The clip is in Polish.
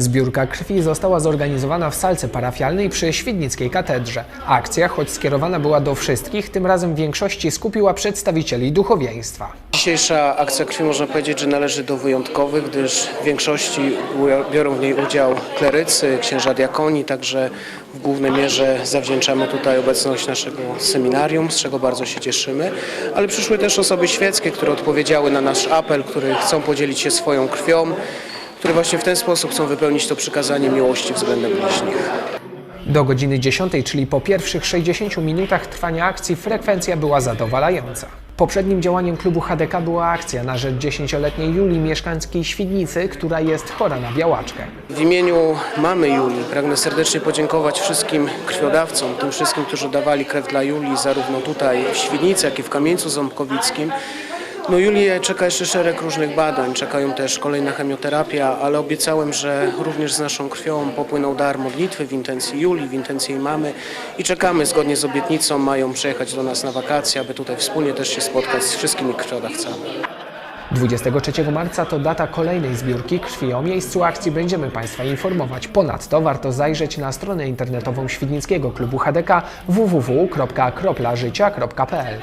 Zbiórka krwi została zorganizowana w salce parafialnej przy Świdnickiej Katedrze. Akcja, choć skierowana była do wszystkich, tym razem w większości skupiła przedstawicieli duchowieństwa. Dzisiejsza akcja krwi można powiedzieć, że należy do wyjątkowych, gdyż w większości biorą w niej udział klerycy, księża diakoni, także w głównej mierze zawdzięczamy tutaj obecność naszego seminarium, z czego bardzo się cieszymy, ale przyszły też osoby świeckie, które odpowiedziały na nasz apel, które chcą podzielić się swoją krwią, które właśnie w ten sposób chcą wypełnić to przykazanie miłości względem bliźnich. Do godziny 10, czyli po pierwszych 60 minutach trwania akcji, frekwencja była zadowalająca. Poprzednim działaniem klubu HDK była akcja na rzecz 10-letniej Julii, mieszkanki Świdnicy, która jest chora na białaczkę. W imieniu mamy Julii pragnę serdecznie podziękować wszystkim krwiodawcom, tym wszystkim, którzy dawali krew dla Julii, zarówno tutaj w Świdnicy, jak i w Kamieńcu Ząbkowickim. No Julię czeka jeszcze szereg różnych badań, czekają też kolejna chemioterapia, ale obiecałem, że również z naszą krwią popłynął dar modlitwy w intencji Julii, w intencji jej mamy i czekamy zgodnie z obietnicą, mają przyjechać do nas na wakacje, aby tutaj wspólnie też się spotkać z wszystkimi krwiodawcami. 23 marca to data kolejnej zbiórki krwi. O miejscu akcji będziemy Państwa informować. Ponadto warto zajrzeć na stronę internetową Świdnickiego Klubu HDK www.kroplażycia.pl.